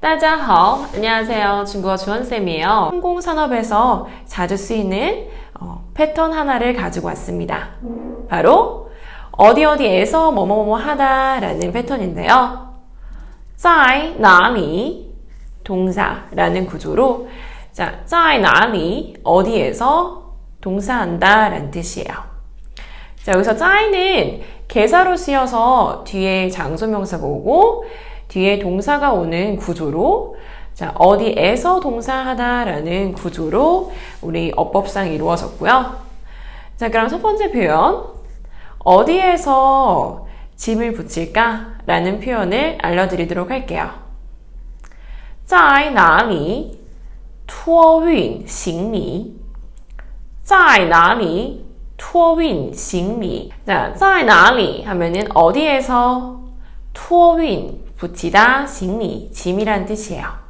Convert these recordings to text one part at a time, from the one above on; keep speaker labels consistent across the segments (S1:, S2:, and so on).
S1: 따자하오. 안녕하세요. 중국어 주원쌤이에요. 항공산업에서 자주 쓰이는 어, 패턴 하나를 가지고 왔습니다. 바로 어디 어디에서 뭐뭐뭐 하다라는 패턴인데요. 在哪里 동사라는 구조로 자, 在哪里 어디에서 동사한다라는 뜻이에요. 자, 여기서 在는 개사로 쓰여서 뒤에 장소명사가 오고 뒤에 동사가 오는 구조로 자, 어디에서 동사하다라는 구조로 우리 어법상 이루어졌고요. 자, 그럼 첫 번째 표현 어디에서 짐을 붙일까? 라는 표현을 알려드리도록 할게요. 在哪里托运行李?在哪里托运行李? 자, 在哪里 하면은 어디에서 托运 붙이다 行李 짐이란 뜻이에요.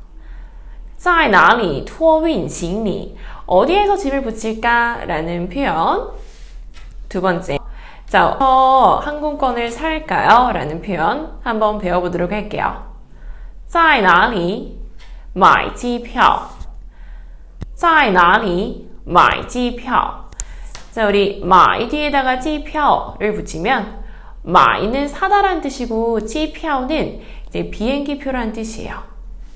S1: 在哪里托运行李 어디에서 짐을 붙일까? 라는 표현. 두 번째. 자, 어, 항공권을 살까요? 라는 표현 한번 배워보도록 할게요. 在哪里买机票?在哪里买机票? 자, 우리 买 뒤에다가 机票를 붙이면 买는 사다란 뜻이고 机票는 이제 비행기표란 뜻이에요.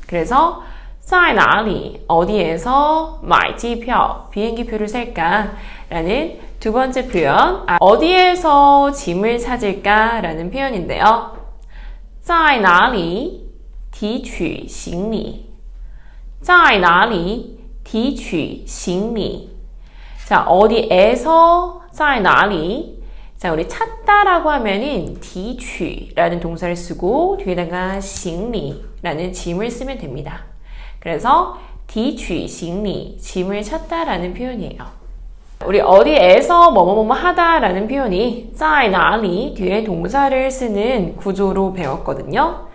S1: 그래서 在哪里 어디에서 买机票 비행기표를 살까? 라는 두 번째 표현 아, 어디에서 짐을 찾을까? 라는 표현인데요. 在哪里提取行李在哪里提取行李 자, 어디에서 在哪里 자, 우리 찾다라고 하면은 提取라는 동사를 쓰고 뒤에다가 行李라는 짐을 쓰면 됩니다. 그래서 提取行李 짐을 찾다라는 표현이에요. 우리 어디에서 뭐뭐뭐 하다라는 표현이 在哪里 뒤에 동사를 쓰는 구조로 배웠거든요.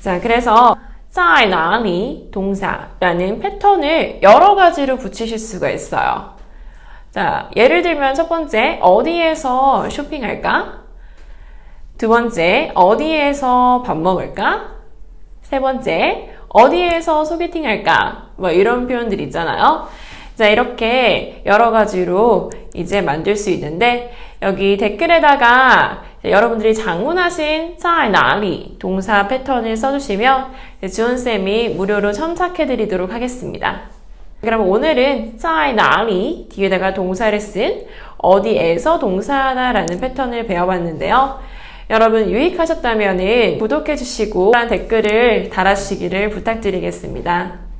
S1: 자, 그래서 在哪里 동사라는 패턴을 여러 가지로 붙이실 수가 있어요. 자, 예를 들면 첫 번째, 어디에서 쇼핑할까? 두 번째, 어디에서 밥 먹을까? 세 번째, 어디에서 소개팅할까? 뭐 이런 표현들 있잖아요. 자, 이렇게 여러 가지로 이제 만들 수 있는데, 여기 댓글에다가 여러분들이 장문하신 차이나리 동사 패턴을 써주시면 지원쌤이 무료로 첨삭해 드리도록 하겠습니다. 그럼 오늘은 차이 나리 뒤에다가 동사를 쓴 어디에서 동사 하나라는 패턴을 배워봤는데요. 여러분 유익하셨다면 구독해주시고 댓글을 달아주시기를 부탁드리겠습니다.